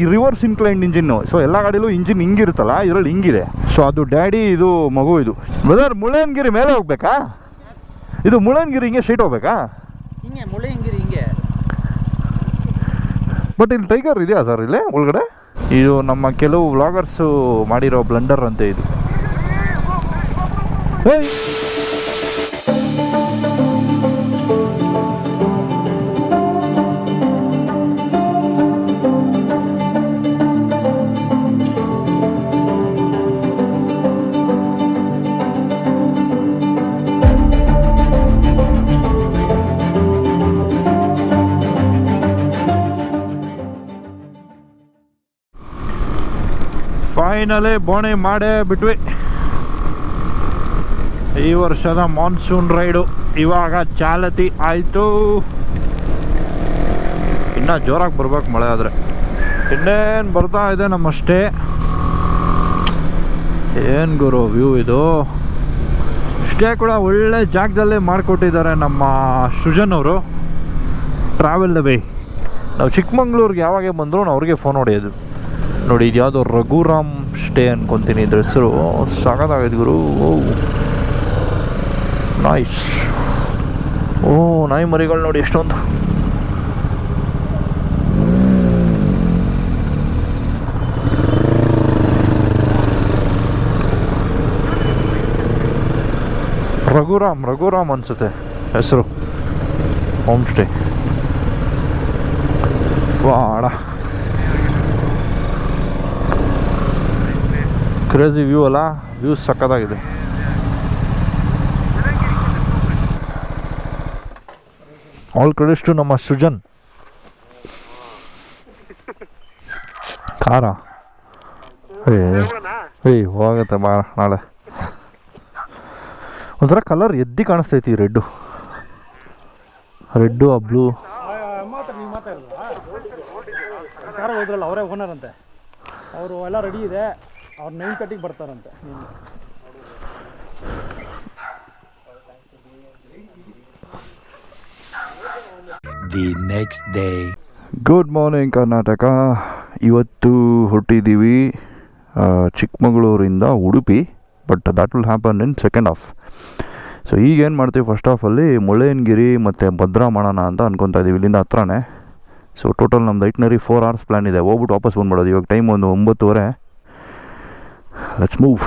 ಈ reverse inclined engine so ಎಲ್ಲ ಗಾಡಿಲೂ engine ಹಿಂಗಿರುತ್ತಲ್ಲ ಇದರಲ್ಲಿ ಹಿಂಗಿದೆ. ಸೊ ಅದು ಡ್ಯಾಡಿ ಇದು ಮಗು ಇದು. ಬ್ರದರ್ ಮುಳ್ಳಯ್ಯನಗಿರಿ ಮೇಲೆ ಹೋಗ್ಬೇಕಾ? ಇದು ಮುಳ್ಳಯ್ಯನಗಿರಿ ಹಿಂಗೆ ಸ್ಟ್ರೈಟ್ ಹೋಗ್ಬೇಕಾ? ಹಿಂಗೆ ಮುಳ್ಳಿ ಹಿಂಗೆ. ಬಟ್ ಇಲ್ಲಿ ಟೈಗರ್ ಇದೆಯಾ ಸರ್ ಇಲ್ಲಿ ಒಳಗಡೆ? ಇದು ನಮ್ಮ ಕೆಲವು ವ್ಲಾಗರ್ಸು ಮಾಡಿರೋ ಬ್ಲಂಡರ್ ಅಂತ ಇದು. ಫೈನಲಿ ಬೋಣಿ ಮಾಡೇ ಬಿಟ್ವಿ. ಈ ವರ್ಷದ ಮಾನ್ಸೂನ್ ರೈಡು ಇವಾಗ ಚಾಲತಿ ಆಯಿತು. ಇನ್ನೂ ಜೋರಾಗಿ ಬರ್ಬೇಕು ಮಳೆ ಆದರೆ. ಇನ್ನೇನು ಬರ್ತಾ ಇದೆ ನಮ್ಮಷ್ಟೇ. ಏನು ಗುರು ವ್ಯೂ ಇದು. ಇಷ್ಟೇ ಕೂಡ ಒಳ್ಳೆ ಜಾಗದಲ್ಲೇ ಮಾಡಿಕೊಟ್ಟಿದ್ದಾರೆ ನಮ್ಮ ಸೃಜನ್ ಅವರು. ಟ್ರಾವೆಲ್ ಬೈ ನಾವು ಚಿಕ್ಕಮಂಗ್ಳೂರಿಗೆ ಯಾವಾಗೆ ಬಂದರೂ ಅವ್ರಿಗೆ ಫೋನ್ ಹೊಡೆಯೋದು. ನೋಡಿ ಇದು ಯಾವುದೋ ರಘುರಾಮ್ ಸ್ಟೇ ಅನ್ಕೊತೀನಿ ಇದ್ರ ಹೆಸರು ಗುರು. ಗುರು ನಾಯ್ಸ್ ಓ, ನಾಯಿ ಮರಿಗಳು ನೋಡಿ ಎಷ್ಟೊಂದು. ರಘುರಾಮ್ ರಘುರಾಮ್ ಅನ್ಸುತ್ತೆ ಹೆಸರು. ಹೋಮ್ ಸ್ಟೇ ವಾಡ ಕ್ರೇಜಿ ವ್ಯೂ ಅಲ್ಲ ವ್ಯೂ ಸಕ್ಕತ್ತಾಗಿದೆ ಆಲ್ ಕ್ರೆಡಿಟ್ಸ್ ಟು ನಮ್ಮ ಸೃಜನ್. ಖಾರ ಏಯ್ ಹೋಗತ್ತೆ ಬಾ ನಾಳೆ. ಒಂಥರ ಕಲರ್ ಎದ್ದಿ ಕಾಣಿಸ್ತೈತಿ ರೆಡ್ಡು. ರೆಡ್ಡು, ಆ ಬ್ಲೂ ಅವರೇ ಓನರ್ ಅಂತೆ. ಅವರು ಎಲ್ಲ ರೆಡಿ ಇದೆ. ಅವ್ರು ನೈನ್ ತರ್ಟಿಗೆ ಬರ್ತಾರಂತೆ. The next day good morning Karnataka ಇವತ್ತು ಹೊರಟಿದ್ದೀವಿ ಚಿಕ್ಕಮಗಳೂರಿಂದ Udupi but that will happen in second half so ಈಗ ಏನು ಮಾಡ್ತೀವಿ ಫಸ್ಟ್ ಹಾಫಲ್ಲಿ ಮುಳ್ಳಯ್ಯನಗಿರಿ ಮತ್ತು ಭದ್ರಾ ಮಾಡೋಣ ಅಂತ ಅನ್ಕೊತಾ ಇದ್ದೀವಿ ಇಲ್ಲಿಂದ ಹತ್ರನೇ. ಸೊ ಟೋಟಲ್ ನಮ್ದು ಐಟ್ನರಿ ಫೋರ್ ಅವರ್ಸ್ ಪ್ಲ್ಯಾನ್ ಇದೆ. ಹೋಗ್ಬಿಟ್ಟು ವಾಪಸ್ ಬಂದ್ಬಿಡೋದು. ಇವಾಗ ಟೈಮ್ ಒಂದು ಒಂಬತ್ತುವರೆ. ಲೆಟ್ಸ್ ಮೂವ್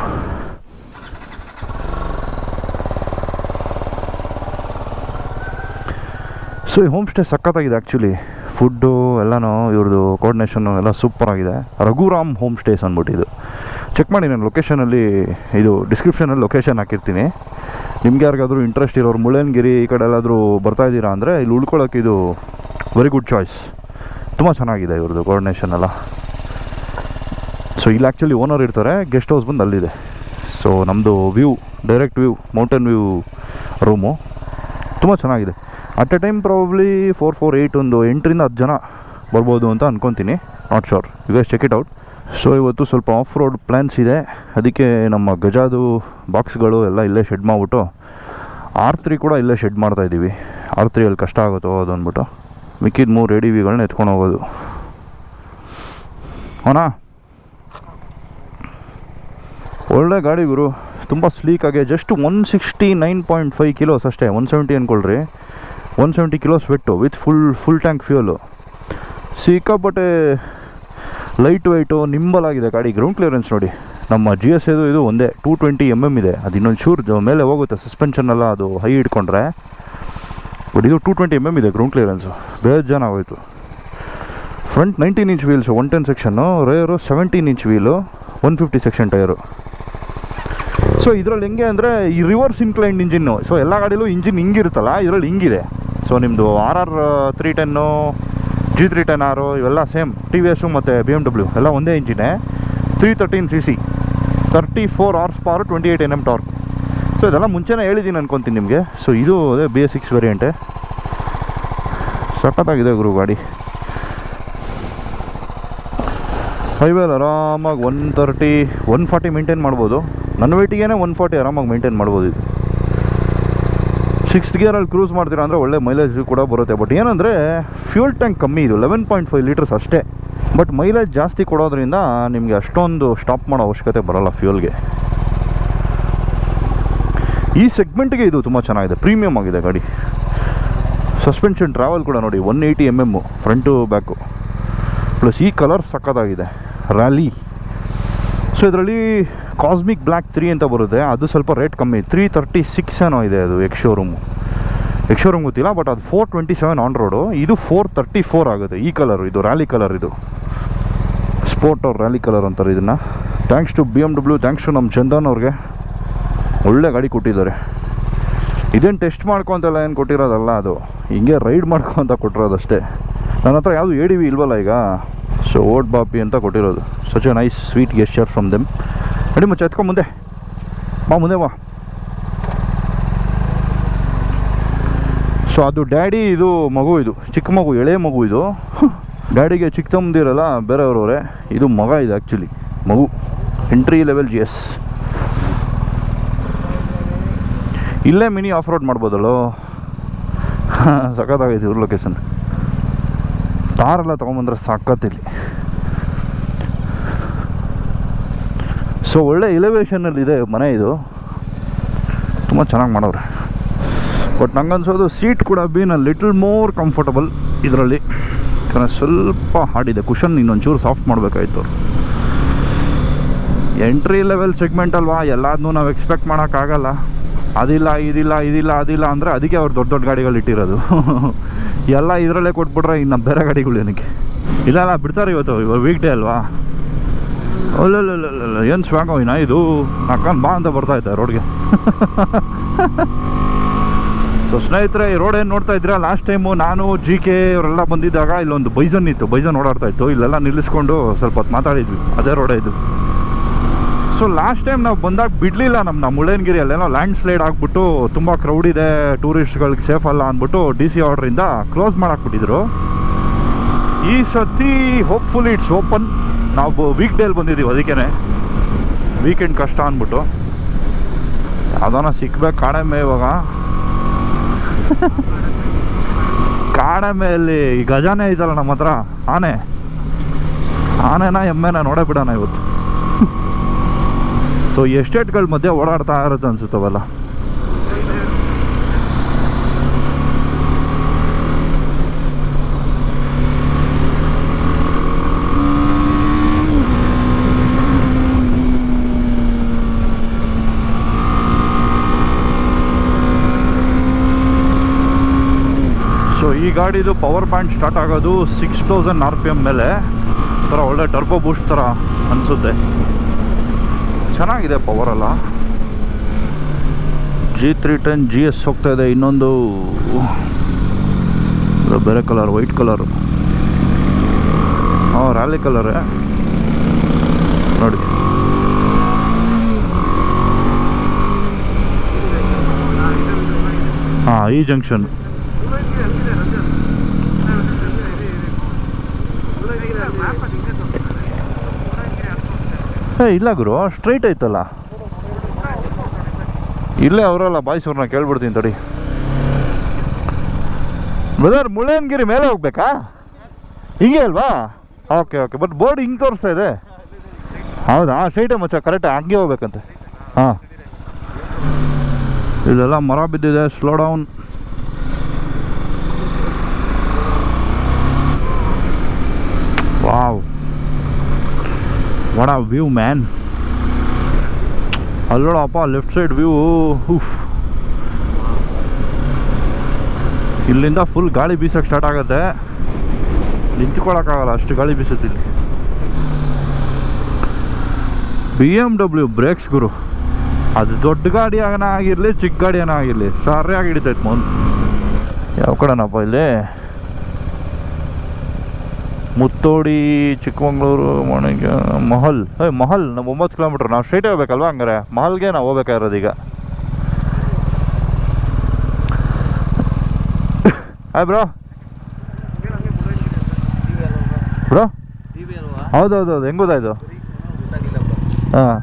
ಸೊ ಈ ಹೋಮ್ ಸ್ಟೇ ಸಖತ್ತಾಗಿದೆ ಆ್ಯಕ್ಚುಲಿ ಫುಡ್ಡು ಎಲ್ಲನೂ ಇವ್ರದ್ದು ಕೋರ್ಡಿನೇಷನ್ನು ಎಲ್ಲ ಸೂಪರಾಗಿದೆ ರಘುರಾಮ್ ಹೋಮ್ ಸ್ಟೇಸ್ ಅಂದ್ಬಿಟ್ಟಿದ್ದು ಚೆಕ್ ಮಾಡಿ ನಾನು ಲೊಕೇಶನಲ್ಲಿ ಇದು ಡಿಸ್ಕ್ರಿಪ್ಷನಲ್ಲಿ ಲೊಕೇಶನ್ ಹಾಕಿರ್ತೀನಿ. ನಿಮ್ಗೆ ಯಾರಿಗಾದ್ರೂ ಇಂಟ್ರೆಸ್ಟ್ ಇರೋರು, ಮುಳ್ಳಯ್ಯನಗಿರಿ ಈ ಕಡೆ ಎಲ್ಲಾದರೂ ಬರ್ತಾ ಇದ್ದೀರಾ ಅಂದರೆ, ಇಲ್ಲಿ ಉಳ್ಕೊಳ್ಳೋಕೆ ಇದು ವೆರಿ ಗುಡ್ ಚಾಯ್ಸ್ ತುಂಬ ಚೆನ್ನಾಗಿದೆ ಇವ್ರದ್ದು ಕೋರ್ಡಿನೇಷನ್ ಎಲ್ಲ. ಸೊ ಇಲ್ಲಿ ಆ್ಯಕ್ಚುಲಿ ಓನರ್ ಇರ್ತಾರೆ ಗೆಸ್ಟ್ ಹೌಸ್ ಬಂದು ಅಲ್ಲಿದೆ. ಸೊ ನಮ್ಮದು view direct view mountain view room ತುಂಬ ಚೆನ್ನಾಗಿದೆ. At a time probably four four eight ಒಂದು ಎಂಟರಿಂದ ಹತ್ತು ಜನ ಬರ್ಬೋದು ಅಂತ ಅನ್ಕೊತೀನಿ. Not sure you guys check it out so ಇವತ್ತು ಸ್ವಲ್ಪ ಆಫ್ ರೋಡ್ ಪ್ಲ್ಯಾನ್ಸ್ ಇದೆ. ಅದಕ್ಕೆ ನಮ್ಮ ಗಜಾದು ಬಾಕ್ಸ್ಗಳು ಎಲ್ಲ ಇಲ್ಲೇ ಶೆಡ್ ಮಾಡಿಬಿಟ್ಟು ಆರ್ ತ್ರೀ ಕೂಡ ಇಲ್ಲೇ ಶೆಡ್ ಮಾಡ್ತಾ ಇದ್ದೀವಿ. ಆರ್ ತ್ರೀಯಲ್ಲಿ ಕಷ್ಟ ಆಗುತ್ತೋ ಅದು ಅಂದ್ಬಿಟ್ಟು. ಮಿಕ್ಕಿದ ಮೂರು ಎಡಿ ವಿಗಳನ್ನ ಎತ್ಕೊಂಡು ಹೋಗೋದು. ಅವನಾ ಒಳ್ಳೆ ಗಾಡಿ ಗುರು. ತುಂಬ ಸ್ಲೀಕಾಗಿ just one sixty nine point five kilos ಅಷ್ಟೇ one seventy ಅಂದ್ಕೊಳ್ರಿ one seventy kilos weight with full full tank fuel ಸಿಕ್ಕಾಪಟ್ಟೆ ಲೈಟ್ ವೈಟು ನಿಂಬಲ್ ಆಗಿದೆ ಗಾಡಿ ಗ್ರೌಂಡ್ ಕ್ಲಿಯರೆನ್ಸ್ ನೋಡಿ. ನಮ್ಮ ಜಿ ಎಸ್ ಇದು ಇದು ಒಂದೇ ಟೂ ಟ್ವೆಂಟಿ ಎಂ ಎಂ ಇದೆ. ಅದು ಇನ್ನೊಂದು ಶೂರ್ ಮೇಲೆ ಹೋಗುತ್ತೆ ಸಸ್ಪೆನ್ಷನ್ ಎಲ್ಲ, ಅದು ಹೈ ಇಟ್ಕೊಂಡ್ರೆ. ಬಟ್ ಇದು ಟೂ ಟ್ವೆಂಟಿ ಎಂ ಎಂ ಇದೆ ಗ್ರೌಂಡ್ ಕ್ಲಿಯರೆನ್ಸು ಬೇಜಾನ ಆಗೋಯ್ತು front nineteen inch wheels one ten section rear seventeen inch wheel one fifty section tyre so ಇದರಲ್ಲಿ ಹೆಂಗೆ ಅಂದರೆ ಈ ರಿವರ್ಸ್ ಇನ್ಕ್ಲೈಂಡ್ ಇಂಜಿನ್ನು ಸೊ ಎಲ್ಲ ಗಾಡಿಲೂ ಇಂಜಿನ್ ಹಿಂಗಿರುತ್ತಲ್ಲ, ಇದರಲ್ಲಿ ಹಿಂಗಿದೆ. ಸೊ ನಿಮ್ಮದು R R three ten G three ten ಆರು ಇವೆಲ್ಲ ಸೇಮ್ ಟಿ ವಿ ಎಸ್ಸು ಮತ್ತು ಬಿ ಎಂ ಡಬ್ಲ್ಯೂ ಎಲ್ಲ ಒಂದೇ ಇಂಜಿನೇ three thirteen C C thirty four horse power twenty eight N M torque so ಇದೆಲ್ಲ ಮುಂಚೆನೇ ಹೇಳಿದ್ದೀನಿ ಅನ್ಕೊತೀನಿ ನಿಮಗೆ. ಸೊ ಇದು ಅದೇ ಬಿ ಎಸ್ ಸಿಕ್ಸ್ ವೇರಿಯಂಟೆ ಸಖತ್ತಾಗಿದೆ ಗುರು ಗಾಡಿ. ಹೈವೇಲಿ ಆರಾಮಾಗಿ one thirty one forty maintain ಮಾಡ್ಬೋದು. ನನ್ನ ವೆಯ್ಟಿಗೆ ಒನ್ ಫಾರ್ಟಿ ಆರಾಮಾಗಿ ಮೇಂಟೈನ್ ಮಾಡ್ಬೋದು ಇದು. ಸಿಕ್ಸ್ತ್ ಗಿಯರಲ್ಲಿ ಕ್ರೂಸ್ ಮಾಡ್ತೀರಾ ಅಂದರೆ ಒಳ್ಳೆ ಮೈಲೇಜ್ ಕೂಡ ಬರುತ್ತೆ. ಬಟ್ ಏನಂದರೆ ಫ್ಯೂಲ್ ಟ್ಯಾಂಕ್ ಕಮ್ಮಿ ಇದು ಲೆವೆನ್ ಪಾಯಿಂಟ್ ಫೈವ್ ಲೀಟರ್ಸ್ ಅಷ್ಟೇ. ಬಟ್ ಮೈಲೇಜ್ ಜಾಸ್ತಿ ಕೊಡೋದ್ರಿಂದ ನಿಮಗೆ ಅಷ್ಟೊಂದು ಸ್ಟಾಪ್ ಮಾಡೋ ಅವಶ್ಯಕತೆ ಬರೋಲ್ಲ ಫ್ಯೂಲ್ಗೆ ಈ ಸೆಗ್ಮೆಂಟ್ಗೆ ಇದು ತುಂಬ ಚೆನ್ನಾಗಿದೆ ಪ್ರೀಮಿಯಮ್ ಆಗಿದೆ ಗಾಡಿ. ಸಸ್ಪೆನ್ಷನ್ ಟ್ರಾವೆಲ್ ಕೂಡ ನೋಡಿ one eighty M M front back plus ಈ ಕಲರ್ ಸಕ್ಕತ್ತಾಗಿದೆ. ರ್ಯಾಲಿ ಸೊ ಇದರಲ್ಲಿ ಕಾಸ್ಮಿಕ್ ಬ್ಲ್ಯಾಕ್ ತ್ರೀ ಅಂತ ಬರುತ್ತೆ. ಅದು ಸ್ವಲ್ಪ ರೇಟ್ ಕಮ್ಮಿ. ತ್ರೀ ತರ್ಟಿ ಸಿಕ್ಸ್ ಏನೋ ಇದೆ ಅದು ಎಕ್ಸ್ ಶೋರೂಮು ಎಕ್ಸ್ ಶೋರೂಮ್ ಗೊತ್ತಿಲ್ಲ ಬಟ್ ಅದು four twenty seven on road ಇದು ಫೋರ್ ತರ್ಟಿ ಫೋರ್ ಆಗುತ್ತೆ. ಈ ಕಲರ್ ಇದು ರ್ಯಾಲಿ ಕಲರ್ ಇದು. ಸ್ಪೋರ್ಟ್ ಅವ್ರ ರ್ಯಾಲಿ ಕಲರ್ ಅಂತಾರೆ ಇದನ್ನು. Thanks to B M W thanks to ನಮ್ಮ ಚಂದನ್ ಅವ್ರಿಗೆ. ಒಳ್ಳೆ ಗಾಡಿ ಕೊಟ್ಟಿದ್ದಾರೆ. ಇದೇನು ಟೆಸ್ಟ್ ಮಾಡ್ಕೊತೆಲ್ಲ ಏನು ಕೊಟ್ಟಿರೋದಲ್ಲ ಅದು. ಹಿಂಗೆ ರೈಡ್ ಮಾಡ್ಕೋ ಅಂತ ಕೊಟ್ಟಿರೋದಷ್ಟೇ. ನನ್ನ ಹತ್ರ ಯಾವುದು ಎ ಡಿ ವಿ ಇಲ್ವಲ್ಲ ಈಗ. ಸೊ ಓಟ್ ಬಾಪಿ ಅಂತ ಕೊಟ್ಟಿರೋದು. Such a nice sweet gesture from them ನಡಿ ಮುಚ್ಚ, ಎತ್ಕೊಂಡ್ ಮುಂದೆ. ಬಾ ಮುಂದೆ ಬಾ ಸೊ ಅದು ಡ್ಯಾಡಿ, ಇದು ಮಗು ಇದು. ಚಿಕ್ಕ ಮಗು, ಎಳೆ ಮಗು ಇದು. ಡ್ಯಾಡಿಗೆ ಚಿಕ್ಕ ತಮ್ಮದಿರಲ್ಲ ಬೇರೆಯವರವರೇ. ಇದು ಮಗ ಇದು ಆ್ಯಕ್ಚುಲಿ ಮಗು. ಎಂಟ್ರಿ ಲೆವೆಲ್ ಜಿ ಎಸ್ ಇಲ್ಲೇ ಮಿನಿ ಆಫ್ ರೋಡ್ ಮಾಡ್ಬೋದಲ್ಲೋ? ಸಖತ್ತಾಗೈತೆ ಇವ್ರ ಲೊಕೇಶನ್ ತಾರೆಲ್ಲ ತೊಗೊಂಬಂದ್ರೆ ಸಾಕತ್ತಿಲ್ಲಿ. ಸೊ ಒಳ್ಳೆ ಎಲಿವೇಶನಲ್ಲಿದೆ ಮನೆ ಇದು. ತುಂಬ ಚೆನ್ನಾಗಿ ಮಾಡವ್ರೆ. ಬಟ್ ನಂಗನ್ಸೋದು ಸೀಟ್ ಕೂಡ been a little more comfortable ಇದರಲ್ಲಿ. ಯಾಕಂದರೆ ಸ್ವಲ್ಪ ಹಾಡಿದೆ. ಕುಷನ್ ಇನ್ನೊಂಚೂರು ಸಾಫ್ಟ್ ಮಾಡಬೇಕಾಯ್ತು. ಎಂಟ್ರಿ ಲೆವೆಲ್ ಸೆಗ್ಮೆಂಟ್ ಅಲ್ವಾ? ಎಲ್ಲದನ್ನೂ ನಾವು ಎಕ್ಸ್ಪೆಕ್ಟ್ ಮಾಡೋಕ್ಕಾಗಲ್ಲ ಅದಿಲ್ಲ, ಇದಿಲ್ಲ ಇದಿಲ್ಲ, ಅದಿಲ್ಲ ಅಂದರೆ ಅದಕ್ಕೆ ಅವ್ರು ದೊಡ್ಡ ದೊಡ್ಡ ಗಾಡಿಗಳು ಇಟ್ಟಿರೋದು. ಎಲ್ಲ ಇದರಲ್ಲೇ ಕೊಟ್ಬಿಟ್ರೆ ಇನ್ನು ಬೇರೆ ಗಾಡಿಗಳು ಏನಕ್ಕೆ? ಇಲ್ಲ ಅಲ್ಲ ಬಿಡ್ತಾರೆ ಇವತ್ತು, ಇವಾಗ ವೀಕ್ ಡೇ ಅಲ್ವಾ? ಅಲ್ಲಲ್ಲ ಏನು ಸ್ವಾಗೋಯಿನ ಇದು? ಅಕ್ಕನ್ ಬಾ ಅಂತ ಬರ್ತಾ ಇದ್ದೆ ರೋಡ್ಗೆ ಸೊ ಸ್ನೇಹಿತರೆ, ಈ ರೋಡ್ ಏನು ನೋಡ್ತಾ ಇದ್ದೀರಾ? ಲಾಸ್ಟ್ ಟೈಮು ನಾನು ಜಿ ಕೆ ಅವರೆಲ್ಲ ಬಂದಿದ್ದಾಗ ಇಲ್ಲೊಂದು ಬೈಸನ್ ಇತ್ತು. ಬೈಸನ್ ಓಡಾಡ್ತಾ ಇತ್ತು. ಇಲ್ಲೆಲ್ಲ ನಿಲ್ಲಿಸ್ಕೊಂಡು ಸ್ವಲ್ಪ ಹೊತ್ತು ಮಾತಾಡಿದ್ವಿ. ಅದೇ ರೋಡೇ ಇದು. ಸೊ ಲಾಸ್ಟ್ ಟೈಮ್ ನಾವು ಬಂದಾಗ ಬಿಡಲಿಲ್ಲ ನಮ್ಮ ಮುಳ್ಳಯ್ಯನಗಿರಿಯಲ್ಲೇನೋ ಲ್ಯಾಂಡ್ ಸ್ಲೈಡ್ ಆಗಿಬಿಟ್ಟು ತುಂಬ ಕ್ರೌಡ್ ಇದೆ ಟೂರಿಸ್ಟ್ಗಳಿಗೆ ಸೇಫ್ ಅಲ್ಲ ಅಂದ್ಬಿಟ್ಟು ಡಿ ಸಿ ಆರ್ಡ್ರಿಂದ ಕ್ಲೋಸ್ ಮಾಡಾಕ್ಬಿಟ್ಟಿದ್ರು. ಈ ಸತಿ ಹೋಪ್ಫುಲಿ ಇಟ್ಸ್ ಓಪನ್ ನಾವು ವೀಕ್ ಡೇಲಿ ಬಂದಿದ್ದೀವಿ ಅದಕ್ಕೇ ವೀಕೆಂಡ್ ಕಷ್ಟ ಅಂದ್ಬಿಟ್ಟು. ಯಾವ್ದಾನ ಸಿಕ್ಬೇಕು ಕಾಡೆಮ್ಮೆ ಇವಾಗ. ಕಾಡೆಮ್ಮೆಯಲ್ಲಿ ಗಜಾನೇ ಐತಲ್ಲ ನಮ್ಮ ಹತ್ರ. ಆನೆ. ಆನೆನ ಎಮ್ಮೆನ ನೋಡೇ ಬಿಡೋಣ ಇವತ್ತು. ಸೊ ಎಸ್ಟೇಟ್ಗಳ ಮಧ್ಯೆ ಓಡಾಡ್ತಾ ಇರುತ್ತೆ ಅನ್ಸುತ್ತವಲ್ಲ? ಸೊ ಈ ಗಾಡಿದು ಪವರ್ ಪಾಯಿಂಟ್ ಸ್ಟಾರ್ಟ್ ಆಗೋದು six thousand R P M ಮೇಲೆ. ಒಂಥರ ಒಳ್ಳೆ ಟರ್ಬೋ ಬೂಸ್ಟ್ ಥರ ಅನಿಸುತ್ತೆ. ಚೆನ್ನಾಗಿದೆ ಪವರ್ ಎಲ್ಲ. G three ten G S ಹೋಗ್ತಾ ಇದೆ, ಇನ್ನೊಂದು ಬೇರೆ ಕಲರ್ ವೈಟ್ ಕಲರು ಹಾಂ ರ್ಯಾಲಿ ಕಲರೇ ನೋಡಿ. ಹಾಂ, ಈ ಜಂಕ್ಷನ್ ಏ ಇಲ್ಲ ಗುರು ಸ್ಟ್ರೈಟ್ ಐತಲ್ಲ. ಇಲ್ಲೇ ಅವರಲ್ಲ ಬಾಯ್ಸವ್ರನ್ನ ಕೇಳ್ಬಿಡ್ತೀನಿ ತಡಿ. ಬ್ರದರ್ ಮುಳೇನ್ಗಿರಿ ಮೇಲೆ ಹೋಗ್ಬೇಕಾ? ಹಿಂಗೆ ಅಲ್ವಾ? ಓಕೆ ಓಕೆ ಬಟ್ ಬೋರ್ಡ್ ಹಿಂಗೆ ತೋರಿಸ್ತಾ ಇದೆ. ಹೌದಾ? ಸ್ಟ್ರೈಟೇ ಮಚ್ಚ ಕರೆಕ್ಟ್ ಹಂಗೆ ಹೋಗ್ಬೇಕಂತೆ. ಹಾಂ. ಇಲ್ಲೆಲ್ಲ ಮರ ಬಿದ್ದಿದೆ slow down wow what a view man ಅಲ್ಲೋಡಪ್ಪ left side view ಇಲ್ಲಿಂದ ಫುಲ್ ಗಾಳಿ ಬೀಸಕ್ಕೆ ಸ್ಟಾರ್ಟ್ ಆಗುತ್ತೆ. ನಿಂತ್ಕೊಳ್ಳೋಕ್ಕಾಗಲ್ಲ ಅಷ್ಟು ಗಾಳಿ ಬೀಸುತ್ತೆ ಇಲ್ಲಿ. ಬಿ ಎಂ ಡಬ್ಲ್ಯೂ ಬ್ರೇಕ್ಸ್ ಗುರು. ಅದು ದೊಡ್ಡ ಗಾಡಿ ಆಗನ ಆಗಿರಲಿ, ಚಿಕ್ಕ ಗಾಡಿ ಏನೋ ಆಗಿರಲಿ, ಸರಿಯಾಗಿ ಹಿಡಿತೈತೆ ಮುಂದೆ ಯಾವ ಕಡೆನಪ್ಪ ಇಲ್ಲಿ? ಮುತ್ತೋಡಿ ಚಿಕ್ಕಮಗಳೂರು ಮಣಿಗ ಮಹಲ್. ಏ ಮಹಲ್ ನಮ್ಮ ಒಂಬತ್ತು ಕಿಲೋಮೀಟ್ರ್ ನಾವು ಸ್ಟ್ರೈಟ್ ಹೋಗ್ಬೇಕಲ್ವಾ ಹಂಗಾರೆ? ಮಹಲ್ಗೆ ನಾವು ಹೋಗ್ಬೇಕಾಗಿರೋದು ಈಗ ಹಾಯ್ ಬ್ರೋ. ಬ್ರೋ. ಹೌದೌದೌದು ಹೆಂಗ್ ಗೊತ್ತಾಯ್ತು? ಹಾಂ.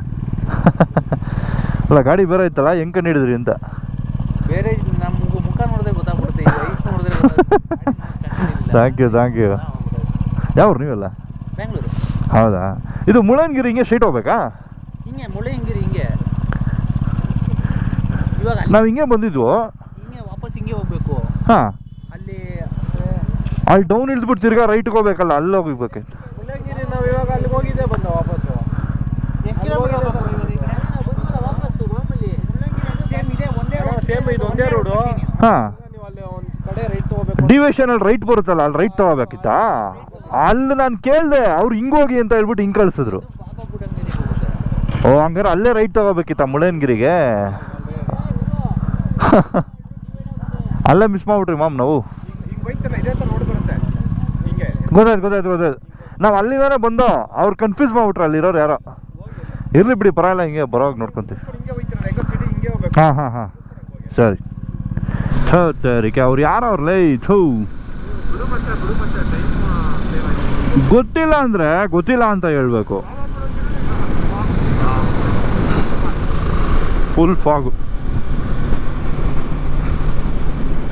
ಅಲ್ಲ ಗಾಡಿ ಬೇರೆ ಇತ್ತಲ್ಲ ಹೆಂಗೆ ಕಂಡು ಹಿಡಿದ್ರಿ ಅಂತ? ಬೇರೆ ನಮ್ಗೆ ಮುಖ ನೋಡಿದ್ರೆ ಗೊತ್ತಾಗ್ಬಿಡುತ್ತೆ. ಥ್ಯಾಂಕ್ ಯು ಥ್ಯಾಂಕ್ ಯು ಯಾವ್ರು ನೀವೆಲ್ಲ? ಬೆಂಗಳೂರು. ಹೌದಾ? ಇದು ಮುಳ್ಳಯ್ಯನಗಿರಿ ಹಿಂಗೆ ಸ್ಟ್ರೈಟ್ ಹೋಗ್ಬೇಕಾ? ಹಿಂಗೆ ಮುಳ್ಳಯ್ಯನಗಿರಿ ಹಿಂಗೆ. ಇವಾಗ ನಾವು ಹಿಂಗೆ ಬಂದಿದ್ವು. ಹಿಂಗೆ ವಾಪಸ್ ಹಿಂಗೆ ಹೋಗ್ಬೇಕು. ಹಾಂ. ಅಲ್ಲಿ ಅಲ್ಲಿ ಡೌನ್ ಇಳಿದ್ಬಿಟ್ಟು ತಿರ್ಗಾ ರೈಟ್ಗೆ ಹೋಗ್ಬೇಕಲ್ಲ ಅಲ್ಲಿ ಹೋಗ್ಬೇಕು? ಮುಳ್ಳಯ್ಯನಗಿರಿ ನಾವು ಇವಾಗ ಅಲ್ಲಿಗೆ ಹೋಗಿದ್ದೆ ಬಂದ ವಾಪಸ್. ವಾಪಸ್ಸು ಮಾಮೂಲಿ. ಸೇಮ್ ಇದೆ ಒಂದೇ ಸೇಮ್ ಇದು ಒಂದೇ ರೋಡು ಹಾಂ. ನೀವು ಅಲ್ಲಿ ಒಂದು ಕಡೆ ರೈಟ್ ತಗೋಬೇಕು ಡಿವಿಷನಲ್ಲಿ ರೈಟ್ ಬರುತ್ತಲ್ಲ ಅಲ್ಲಿ ರೈಟ್ ತಗೋಬೇಕಿತ್ತಾ? ಅಲ್ಲಿ ನಾನು ಕೇಳಿದೆ, ಅವ್ರು ಹಿಂಗೋಗಿ ಹೋಗಿ ಅಂತ ಹೇಳ್ಬಿಟ್ಟು ಹಿಂಗೆ ಕಳಿಸಿದ್ರು. ಓ, ಹಂಗಾರೆ ಅಲ್ಲೇ ರೈಟ್ ತಗೋಬೇಕಿತ್ತ ಮುಳ್ಳಯ್ಯನಗಿರಿಗೆ? ಅಲ್ಲೇ ಮಿಸ್ ಮಾಡ್ಬಿಟ್ರಿ ಮಾಮ್ ನಾವು? ಗೊತ್ತಾಯ್ತು ಗೊತ್ತಾಯ್ತು ಗೊತ್ತಾಯ್ತು. ನಾವು ಅಲ್ಲಿವರೆ ಬಂದೋ ಅವ್ರು ಕನ್ಫ್ಯೂಸ್ ಮಾಡ್ಬಿಟ್ರು ಅಲ್ಲಿರೋರು ಯಾರೋ. ಇರ್ಲಿ ಬಿಡಿ, ಪರವಾಗಿಲ್ಲ, ಹಿಂಗೆ ಬರೋವಾಗ ನೋಡ್ಕೊಂತೀವಿ. ಹಾಂ ಹಾಂ ಹಾಂ. ಸರಿ. ಸರಿ ಅವ್ರು ಯಾರೋ ಅವ್ರಲ್ಲೇ ಥೂ. ಗೊತ್ತಿಲ್ಲ ಅಂದರೆ ಗೊತ್ತಿಲ್ಲ ಅಂತ ಹೇಳಬೇಕು. ಫುಲ್ ಫಾಗು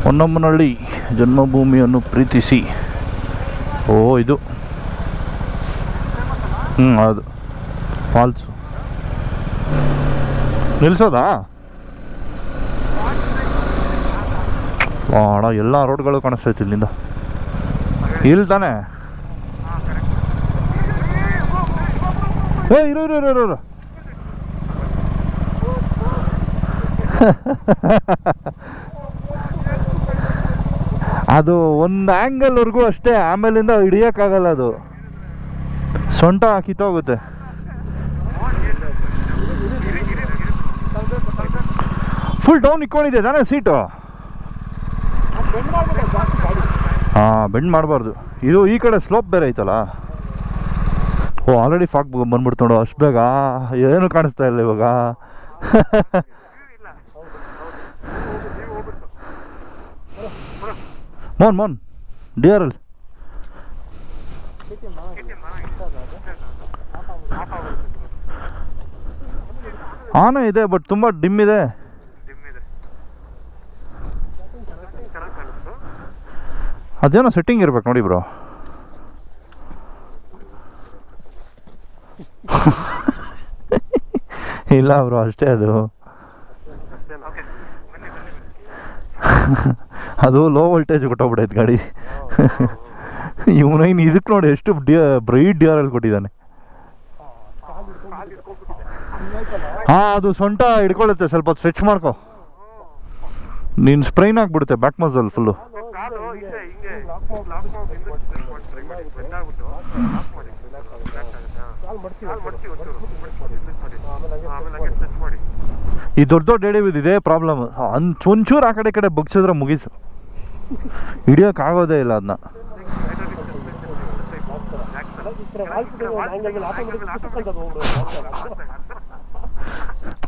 ಹೊನ್ನಮ್ಮನಹಳ್ಳಿ ಜನ್ಮಭೂಮಿಯನ್ನು ಪ್ರೀತಿಸಿ. ಓ, ಇದು. ಹ್ಞೂ ಅದು ಫಾಲ್ಸು ನಿಲ್ಸೋದಾ? ಅಣ್ಣ ಎಲ್ಲ ರೋಡ್ಗಳು ಕಾಣಿಸ್ತೈತೆ ಇಲ್ಲಿಂದ. ಇಲ್ಲಿ ತಾನೆ ಏ ಇರು ಇರು ಇರು ಇರು, ಅದು ಒಂದು ಆ್ಯಂಗಲ್ವರೆಗೂ ಅಷ್ಟೇ ಆಮೇಲಿಂದ ಹಿಡಿಯೋಕ್ಕಾಗಲ್ಲ ಅದು. ಸೊಂಟ ಕಿತ್ತೋಗುತ್ತೆ ಫುಲ್ ಡೌನ್ ಇಕ್ಕೊಂಡಿದೆ ತಾನೇ ಸೀಟು ಹಾಂ ಬೆಂಡ್ ಮಾಡಬಾರ್ದು. ಇದು ಈ ಕಡೆ ಸ್ಲೋಪ್ ಬೇರೆ ಐತಲ್ಲ? ಓ ಆಲ್ರೆಡಿ ಫಾಕ್ ಬಂದ್ಬಿಡ್ತು ನೋಡು, ಅಷ್ಟು ಬೇಗ. ಏನು ಕಾಣಿಸ್ತಾ ಇಲ್ಲ ಇವಾಗ. ಮೋನ್ ಮೋನ್ ಡಿಯರ್ ಇದೆ ಬಟ್ ತುಂಬ ಡಿಮ್ ಇದೆ. ಅದೇನೋ ಸೆಟ್ಟಿಂಗ್ ಇರ್ಬೇಕು ನೋಡಿ ಬ್ರೋ ಇಲ್ಲ ಅವರು ಅಷ್ಟೇ ಅದು. ಅದು ಲೋ ವೋಲ್ಟೇಜ್ ಕೊಟ್ಟೋಗ್ಬಿಟ್ಟೈತೆ ಗಾಡಿ. ಇವನೈನ್ ಇದಕ್ಕೆ ನೋಡಿ ಎಷ್ಟು ಡಿಯರ್ ಬ್ರೈಟ್ ಡಿಯರಲ್ಲಿ ಕೊಟ್ಟಿದ್ದಾನೆ. ಹಾಂ, ಅದು ಸೊಂಟ ಹಿಡ್ಕೊಳ್ಳುತ್ತೆ, ಸ್ವಲ್ಪ ಸ್ಟ್ರೆಚ್ ಮಾಡ್ಕೋ. ನೀನು ಸ್ಪ್ರೈನ್ ಆಗಿಬಿಡುತ್ತೆ ಬ್ಯಾಕ್ ಮಸಲ್ ಫುಲ್ಲು ಈ ದೊಡ್ಡ ದೊಡ್ಡ ಎಡೆ ಇದೇ ಪ್ರಾಬ್ಲಮ್ ಅಂಚ್ ಒಂಚೂರು ಆ ಕಡೆ ಕಡೆ ಬಗ್ಸಿದ್ರೆ ಮುಗೀತು. ಹಿಡಿಯೋಕ್ಕಾಗೋದೇ ಇಲ್ಲ ಅದನ್ನ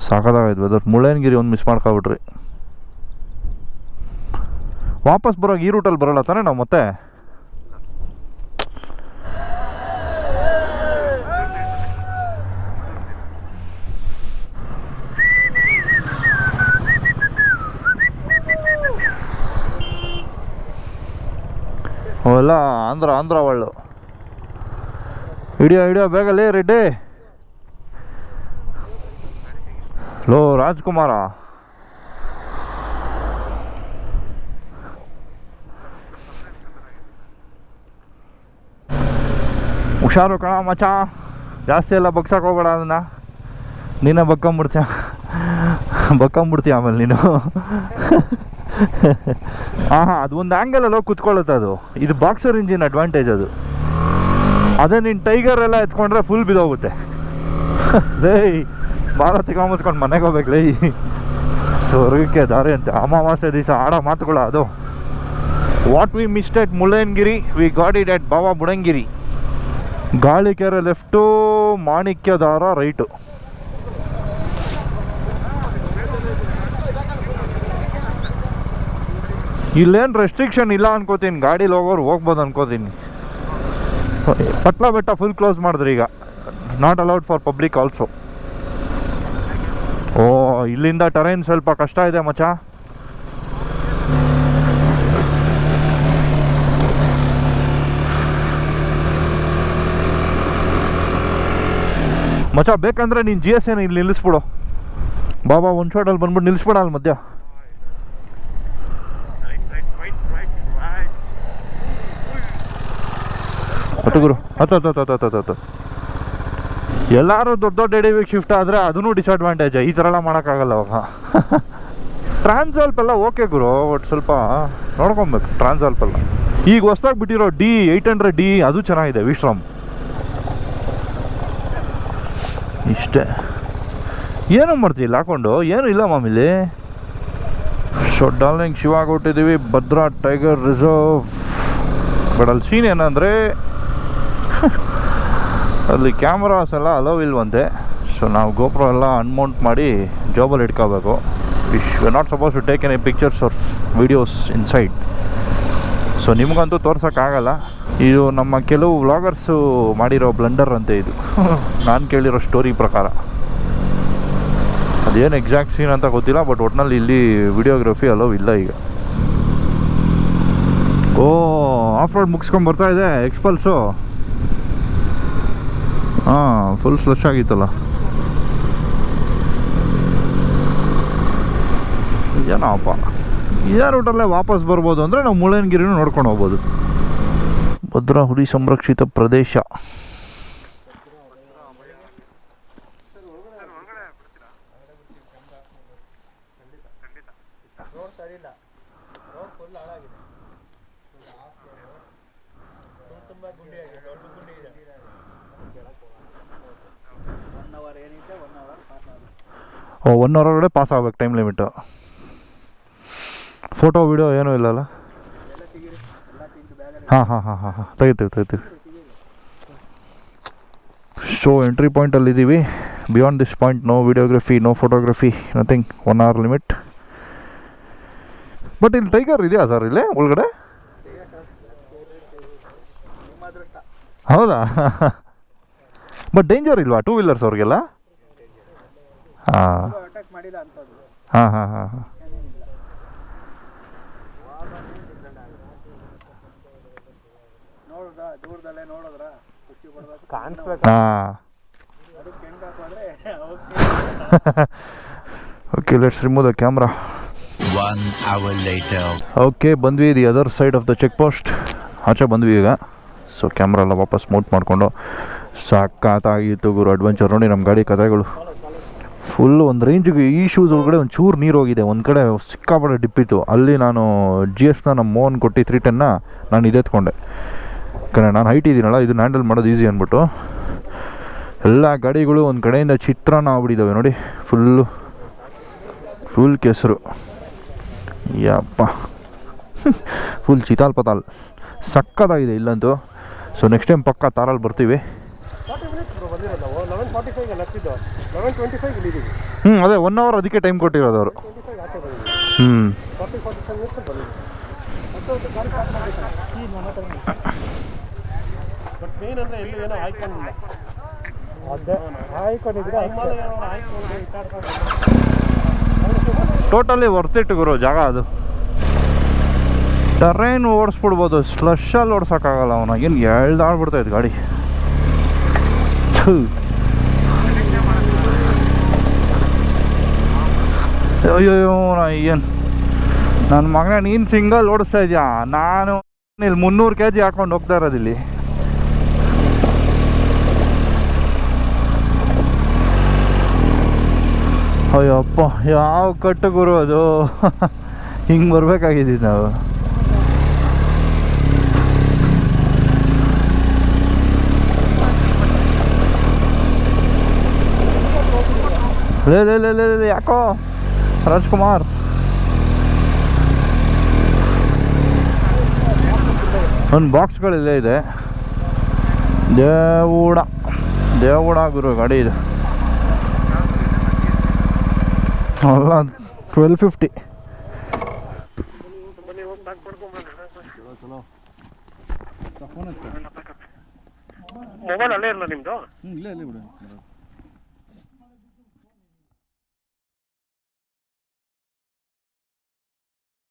ಸಾಕಾಗೈತೆ ವೆದರ್ ಮುಳ್ಳಯ್ಯನಗಿರಿ ಒಂದು ಮಿಸ್ ಮಾಡ್ಕೊಬಿಟ್ರಿ. ವಾಪಸ್ ಬರೋ ಈ ರೂಟಲ್ಲಿ ಬರೋಲ್ಲ ತಾನೇ ನಾವು ಮತ್ತೆ? ಅವೆಲ್ಲ ಆಂಧ್ರ ಆಂಧ್ರ ಒಳ್ಳು. ಹಿಡಿಯೋ ಹಿಡಿಯೋ ಬೇಗಲೇ ರೆಡ್ಡಿ. ಲೋ, ರಾಜ್ಕುಮಾರ. ಹುಷಾರು ಕಣ ಮಚಾ ಜಾಸ್ತಿ ಎಲ್ಲ ಬಗ್ಸಕ್ಕೆ ಹೋಗ್ಬೇಡ ಅದನ್ನ. ನೀನೇ ಬಕ್ಕಂಬಿಡ್ತೀಯ ಬಕ್ಕೊಂಬಿಡ್ತೀಯ ಆಮೇಲೆ ನೀನು. ಹಾಂ ಅದು ಒಂದು ಆ್ಯಂಗಲಲ್ಲಿ ಹೋಗಿ ಕುತ್ಕೊಳ್ಳುತ್ತೆ ಅದು. ಇದು ಬಾಕ್ಸರ್ ಇಂಜಿನ್ ಅಡ್ವಾಂಟೇಜ್ ಅದು. ಅದೇ ನೀನು ಟೈಗರ್ ಎಲ್ಲ ಎತ್ಕೊಂಡ್ರೆ ಫುಲ್ ಬಿದ್ದೋಗುತ್ತೆ. ಲೇ ಭಾಳ ತಿಗೊಂಬಸ್ಕೊಂಡು ಮನೆಗೆ ಹೋಗ್ಬೇಕು, ಲೈ. ಸ್ವರ್ಗಕ್ಕೆ ದಾರಿ ಅಂತ ಅಮಾವಾಸ್ಯೆ ದಿವಸ ಆಡೋ ಮಾತುಗಳು ಅದು. What we missed at Mullayanagiri we got it at Baba Budangiri Galikere left Manikyadhara right ಇಲ್ಲೇನು ರೆಸ್ಟ್ರಿಕ್ಷನ್ ಇಲ್ಲ ಅನ್ಕೋತೀನಿ. ಗಾಡೀಲಿ ಹೋಗೋರು ಹೋಗ್ಬೋದು ಅನ್ಕೋತೀನಿ. ಪಟ್ಲ ಬೆಟ್ಟ ಫುಲ್ ಕ್ಲೋಸ್ ಮಾಡಿದ್ರಿ ಈಗ. Not allowed for public also oh, ಇಲ್ಲಿಂದ ಟರೈನ್ ಸ್ವಲ್ಪ ಕಷ್ಟ ಇದೆ ಮಚ ಮಚ ಬೇಕಂದ್ರೆ ನೀನು ಜಿ ಎಸ್ ಏನು ಇಲ್ಲಿ ನಿಲ್ಲಿಸ್ಬಿಡು. ಬಾಬಾ, ಒಂದು ಶಾಟಲ್ಲಿ ಬಂದ್ಬಿಟ್ಟು ನಿಲ್ಲಿಸ್ಬಿಡ ಅಲ್ಲಿ ಮಧ್ಯ. ಹತ್ತು ಗುರು. ಹತ್ತು ಹತ್ತು ಹತ್ತು ಹತ್ತು ಹತ್ತು ದೊಡ್ಡ ದೊಡ್ಡ ಎಡಿವಿಗೆ ಶಿಫ್ಟ್ ಆದರೆ ಅದೂ ಡಿಸಡ್ವಾಂಟೇಜ್ ಈ ಥರ ಎಲ್ಲ ಮಾಡೋಕ್ಕಾಗಲ್ಲ ಅವಾಗ ಟ್ರಾನ್ಸಾಲ್ಪ್ ಎಲ್ಲ ಓಕೆ ಗುರು ಬಟ್ ಸ್ವಲ್ಪ ನೋಡ್ಕೊಬೇಕು ಟ್ರಾನ್ಸಾಲ್ಪ್ ಎಲ್ಲ. ಈಗ ಹೊಸ್ದಾಗಿ ಬಿಟ್ಟಿರೋ ಡಿ ಏಯ್ಟ್ ಹಂಡ್ರೆಡ್ ಡಿ ಅದು ಚೆನ್ನಾಗಿದೆ, ವಿಶ್ರಾಮ್. ಇಷ್ಟೇ. ಏನು ಮಾಡ್ತೀವಿ ಹಾಕೊಂಡು. ಏನು ಇಲ್ಲ ಮಾಮಿಲಿ ಸೊ ಡಾರ್ಲಿಂಗ್ ಶಿವಾಗ ಹೊಟ್ಟಿದ್ದೀವಿ ಭದ್ರಾ ಟೈಗರ್ ರಿಸರ್ವ್ ಬಟ್ ಅಲ್ಲಿ ಸೀನ್ ಏನಂದರೆ ಅಲ್ಲಿ ಕ್ಯಾಮ್ರಾಸ್ ಎಲ್ಲ ಅಲೋ ಇಲ್ವಂತೆ. ಸೊ ನಾವು ಗೋಪ್ರೋ ಎಲ್ಲ ಅನ್ಮೌಂಟ್ ಮಾಡಿ ಜಾಬಲ್ಲಿ ಇಟ್ಕೋಬೇಕು. Which we not supposed to take any pictures or videos inside so ನಿಮಗಂತೂ ತೋರ್ಸೋಕ್ಕಾಗಲ್ಲ. ಇದು ನಮ್ಮ ಕೆಲವು ವ್ಲಾಗರ್ಸು ಮಾಡಿರೋ ಬ್ಲಂಡರ್ ಅಂತೆ ಇದು. ನಾನು ಕೇಳಿರೋ ಸ್ಟೋರಿ ಪ್ರಕಾರ. ಅದೇನು ಎಕ್ಸಾಕ್ಟ್ ಸೀನ್ ಅಂತ ಗೊತ್ತಿಲ್ಲ ಬಟ್ ಒಟ್ನಲ್ಲಿ ಇಲ್ಲಿ ವಿಡಿಯೋಗ್ರಫಿ ಅಲೋ ಇಲ್ಲ ಈಗ. ಓ ಆಫ್ ರೋಡ್ ಮುಗಿಸ್ಕೊಂಡು ಬರ್ತಾ ಇದೆ ಎಕ್ಸ್ಪಲ್ಸು ಹಾಂ ಫುಲ್ ಫ್ಲಶ್ ಆಗಿತ್ತಲ್ಲ. ಏನಪ್ಪ? ಇದೇ ರೂಟಲ್ಲೇ ವಾಪಸ್ ಬರ್ಬೋದು ಅಂದರೆ ನಾವು ಮುಳ್ಳಯ್ಯನಗಿರಿನೂ ನೋಡ್ಕೊಂಡು ಹೋಗ್ಬೋದು. ಭದ್ರಾ ಹುಲಿ ಸಂರಕ್ಷಿತ ಪ್ರದೇಶ ಒನ್ ಅವರ್ ಏನಿದೆ ಒನ್ ಅವರ್ ಪಾಸ್ ಆಗುತ್ತೆ ಓ ಒನ್ ಅವರ್ ಒಳಗಡೆ ಪಾಸ್ ಆಗ್ಬೇಕು ಟೈಮ್ ಲಿಮಿಟು ಫೋಟೋ ವಿಡಿಯೋ ಏನೂ ಇಲ್ಲಲ್ಲ? ಹಾಂ ಹಾಂ ಹಾಂ ಹಾಂ ಹಾಂ. ತೆಗಿತೀವಿ ತೆಗಿತೀವಿ. ಸೊ ಎಂಟ್ರಿ ಪಾಯಿಂಟಲ್ಲಿ ಇದ್ದೀವಿ beyond this point no videography no photography nothing one hour limit but ಇಲ್ಲಿ ಟೈಗರ್ ಇದೆಯಾ ಸರ್ ಇಲ್ಲೇ, ಒಳಗಡೆ? ಹೌದಾ? ಬಟ್ ಡೇಂಜರ್ ಇಲ್ವಾ ಟೂ ವೀಲರ್ಸ್ ಅವ್ರಿಗೆಲ್ಲ? ಹಾಂ. ಅಟ್ಯಾಕ್ ಮಾಡಿಲ್ಲ ಅಂತದ್ದು ಹಾಂ. ಹಾಂ. ಹಾಂ ಹಾಂ okay. Let's remove the camera. Okay ಬಂದ್ವಿ the other side of the check post ಆಚೆ ಬಂದ್ವಿ ಈಗ. ಸೊ ಕ್ಯಾಮ್ರಾ ಎಲ್ಲ ವಾಪಸ್ ಮೌಂಟ್ ಮಾಡಿಕೊಂಡು ಸಾಕಾಗಿತ್ತು ಗುರು ಅಡ್ವೆಂಚರ್ ನೋಡಿ ನಮ್ಮ ಗಾಡಿ ಕಥೆಗಳು. ಫುಲ್ ಒಂದು ರೇಂಜಿಗೆ ಈ ಶೂಸ್ ಒಳಗಡೆ ಒಂದು ಚೂರು ನೀರು ಹೋಗಿದೆ. ಒಂದು ಕಡೆ ಸಿಕ್ಕಾಪಟ್ಟೆ ಡಿಪ್ಪಿತ್ತು ಅಲ್ಲಿ ನಾನು ಜಿ ಎಸ್ನ ನಮ್ಮ ಮೋಹನ್ ಕೊಟ್ಟು ತ್ರೀ ಟೆನ್ನ ನಾನು ಇದೆತ್ಕೊಂಡೆ ಯಾಕಂದರೆ ನಾನು ಹೈಟ್ ಇದ್ದೀನಲ್ಲ ಇದನ್ನ ಹ್ಯಾಂಡಲ್ ಮಾಡೋದು ಈಸಿ ಅಂದ್ಬಿಟ್ಟು ಎಲ್ಲ ಗಾಡಿಗಳು ಒಂದು ಕಡೆಯಿಂದ ಚಿತ್ರಾನ್ನ ಆಗ್ಬಿಟ್ಟಿದ್ದಾವೆ ನೋಡಿ. ಫುಲ್ಲು ಫುಲ್ ಕೆಸರು. ಯಪ್ಪ. ಫುಲ್ ಚಿತಾಲ್ ಪತಾಲ್. ಸಕ್ಕತ್ತಾಗಿದೆ ಇಲ್ಲಂತೂ. ಸೊ ನೆಕ್ಸ್ಟ್ ಟೈಮ್ ಪಕ್ಕ ತಾರಲ್ಲಿ ಬರ್ತೀವಿ. ಲೆವೆನ್ ಟ್ವೆಂಟಿ ಫೈವ್ ಇಲ್ಲಿದ್ದೀವಿ ಹ್ಞೂ ಅದೇ ಒನ್ ಅವರ್ ಅದಕ್ಕೆ ಟೈಮ್ ಕೊಟ್ಟಿರೋದು ಅವರು. ಹ್ಞೂ ಬಟ್ ಮೇನ್ ಅಂದರೆ ಎಲ್ಲಿ ಏನೋ ಆಯ್ಕೊಂಡಿಲ್ಲ ಅದೇ ಆಯ್ಕೊಂಡಿದ್ರೆ ಟೋಟಲಿ ವರ್ತಿಟ್ಟು ಗುರು ಜಾಗ ಅದು. ಟ್ರೈನ್ ಓಡಿಸ್ಬಿಡ್ಬೋದು ಸ್ಲಶಲ್ಲಿ ಓಡ್ಸೋಕ್ಕಾಗಲ್ಲ ಅವನ. ಏನು ಎಳ್ದಾಡ್ಬಿಡ್ತೈತೆ ಗಾಡಿ. ನಾ ಏನು? ನನ್ನ ಮಗನ ನೀನು ಸಿಂಗಲ್ ಓಡಿಸ್ತಾ ಇದೆಯಾ? ನಾನು ಇಲ್ಲಿ ಮುನ್ನೂರು ಕೆ ಜಿ ಹಾಕೊಂಡು ಹೋಗ್ತಾ ಇರೋದು ಇಲ್ಲಿ. ಅಯ್ಯಪ್ಪ ಯಾವ ಕಟ್ಟು ಗುರು ಅದು? ಹಿಂಗೆ ಬರ್ಬೇಕಾಗಿದ್ದೀವಿ ನಾವು. ಲೇ ಲೇ ಲೇ ಲೇ, ಯಾಕೋ? ರಾಜ್ಕುಮಾರ್ ಒಂದು ಬಾಕ್ಸ್ಗಳಿಲ್ಲೇ ಇದೆ. ದೇವೂಡ. ದೇವೂಡ ಗುರು ಗಾಡಿ ಇದೆ. ಅಲ್ಲ ಟ್ವೆಲ್ ಫಿಫ್ಟಿ ಮೊಬೈಲ್ ಅಲ್ಲೇ ಇರಲ್ಲ ನಿಮ್ಮದು ಇಲ್ಲೇ ಇಲ್ಲೇ ಬಿಡು.